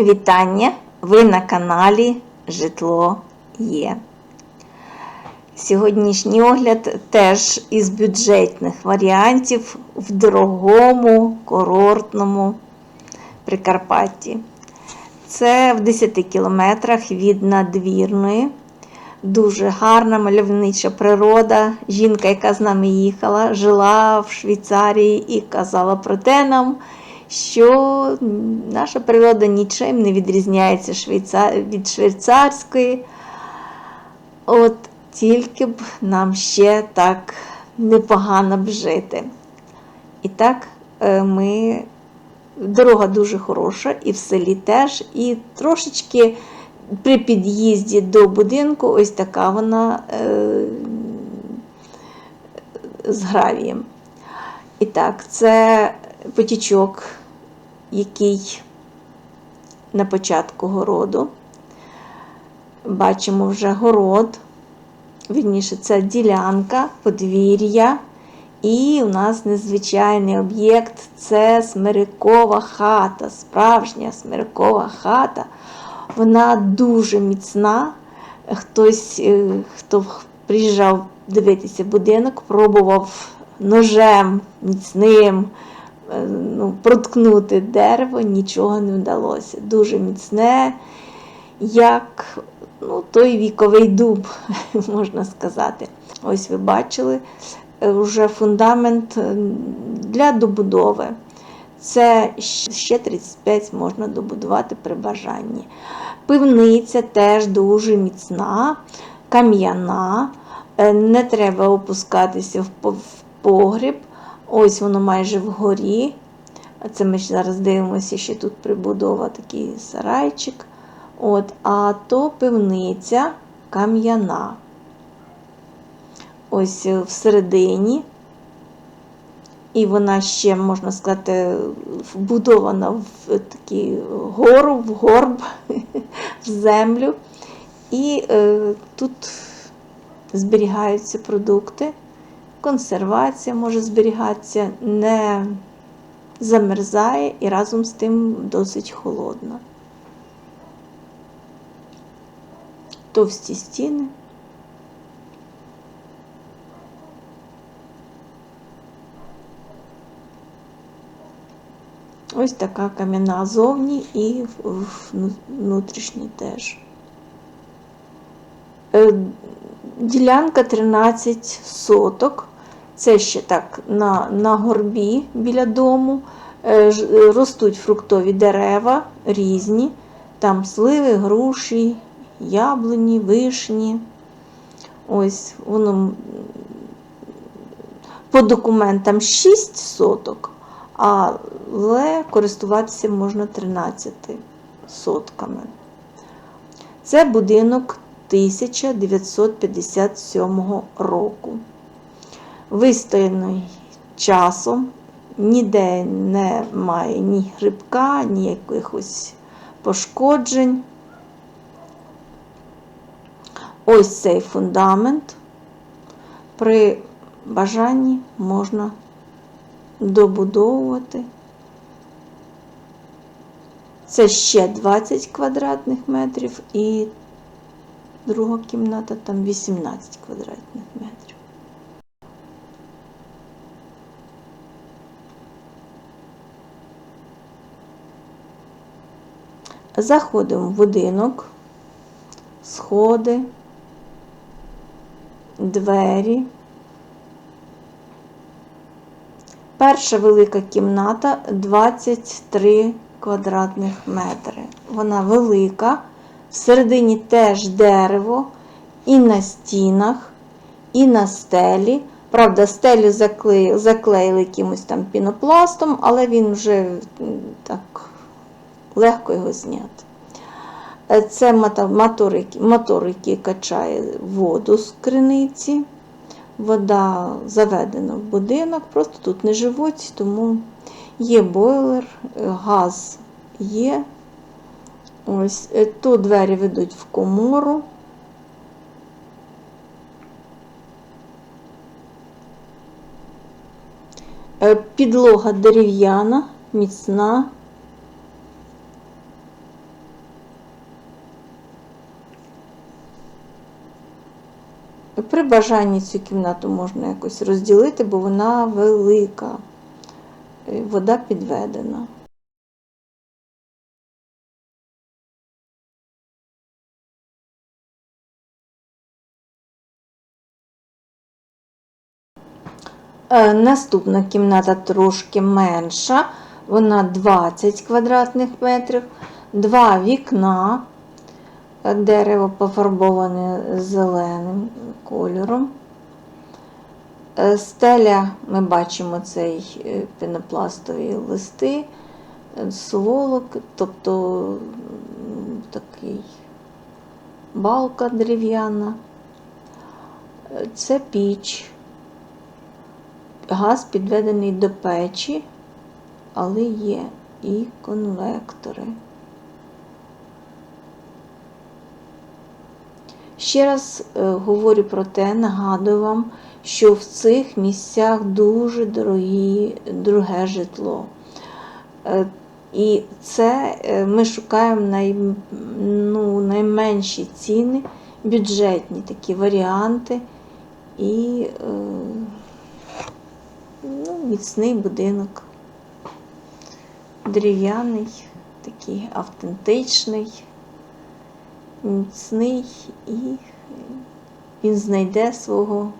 Вітання! Ви на каналі Житло Є. Сьогоднішній огляд теж із бюджетних варіантів в дорогому курортному Прикарпатті. Це в 10 кілометрах від надвірної. Дуже гарна мальовнича природа. Жінка, яка з нами їхала, жила в Швейцарії і казала про те нам, що наша природа нічим не відрізняється від швейцарської. От тільки б нам ще так непогано б жити. І так, е, ми. Дорога дуже хороша, і в селі теж, і трошечки при під'їзді до будинку ось така вона е, з гравієм. І так, це потічок, який на початку городу. Бачимо вже город, вірніше, це ділянка, подвір'я. І у нас незвичайний об'єкт це смирикова хата, справжня смирикова хата. Вона дуже міцна. Хтось, е, хто приїжджав дивитися будинок, пробував ножем міцним ну, проткнути дерево, нічого не вдалося. Дуже міцне, як ну, той віковий дуб, можна сказати. Ось ви бачили вже фундамент для добудови. Це ще 35 можна добудувати при бажанні. Пивниця теж дуже міцна, кам'яна, е, не треба опускатися в погріб. Ось воно майже вгорі. Це ми зараз дивимося, що тут прибудова такий сарайчик. От, А то пивниця кам'яна. Ось всередині і вона ще, можна сказати, вбудована в такі гору, в горб, в землю. І е, тут зберігаються продукти, консервація може зберігатися, не замерзає і разом з тим досить холодна. Товсті стіни. Ось така кам'яна зовні і внутрішній теж. Е, ділянка 13 соток. Це ще так на на горбі біля дому. Е, ростуть фруктові дерева різні. Там сливи, груші, яблуні, вишні. Ось воно по документам 6 соток але користуватися можна 13 сотками. Це будинок 1957 року. Вистояний часом, ніде немає ні грибка, ні якихось пошкоджень. Ось цей фундамент. При бажанні можна добудовувати. Це ще 20 квадратних метрів і друга кімната там 18 квадратних метрів. Заходимо в будинок, сходи, двері. Перша велика кімната 23 квадратних метри. Вона велика, всередині теж дерево, і на стінах, і на стелі. Правда, стелю заклеїли, якимось там пінопластом, але він вже так легко його зняти. Це мотор, мотор який качає воду з криниці вода заведена в будинок, просто тут не живуть, тому є бойлер, газ є. Ось е, Тут двері ведуть в комору. Е, підлога дерев'яна, міцна. При бажанні цю кімнату можна якось розділити, бо вона велика. Е, Вода підведена. Е, Наступна кімната трошки менша, вона 20 квадратних метрів, два вікна, дерево пофарбоване зеленим кольором. Е, Стеля, ми бачимо цей е, пенопластові листи, е, сволок, тобто такий балка дерев'яна. Це піч. Газ підведений до печі, але є і конвектори. Ще раз е, говорю про те, нагадую вам, що в цих місцях дуже дорогі, дороге житло. Е, І це е, ми шукаємо най, ну, найменші ціни, бюджетні такі варіанти і ну, міцний будинок. Дерев'яний, такий автентичний, міцний і він знайде свого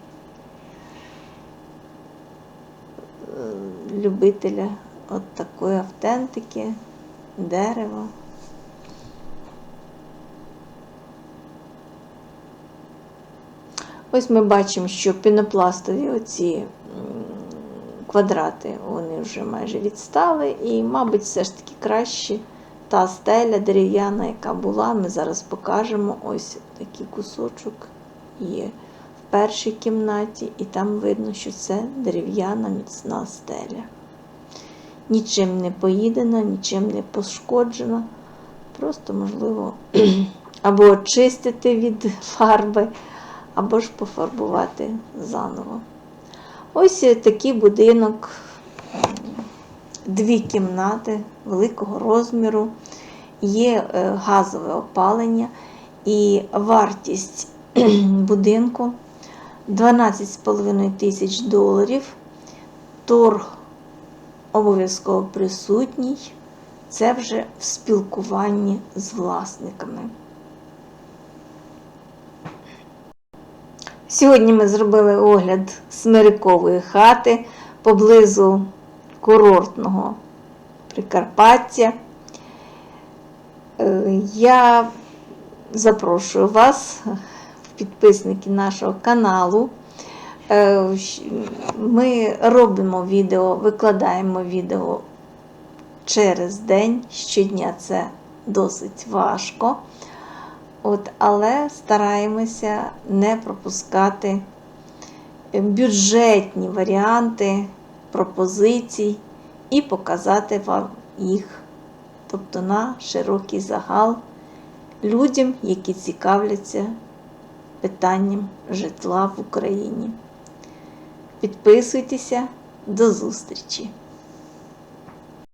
е, любителя от такої автентики, дерева. Ось ми бачимо, що пінопластові оці квадрати вони вже майже відстали, і, мабуть, все ж таки краще та стеля дерев'яна, яка була. Ми зараз покажемо ось такий кусочок є в першій кімнаті, і там видно, що це дерев'яна міцна стеля. Нічим не поїдена, нічим не пошкоджена. Просто, можливо, або очистити від фарби, або ж пофарбувати заново. Ось такий будинок, дві кімнати великого розміру, є е, газове опалення і вартість будинку 12,5 тисяч доларів. Торг обов'язково присутній. Це вже в спілкуванні з власниками. Сьогодні ми зробили огляд смирикової хати поблизу курортного Прикарпаття. Е, Я запрошую вас, підписники нашого каналу. Е, Ми робимо відео, викладаємо відео через день. Щодня це досить важко. От, але стараємося не пропускати бюджетні варіанти пропозицій і показати вам їх, тобто на широкий загал людям, які цікавляться питанням житла в Україні. Підписуйтеся, до зустрічі!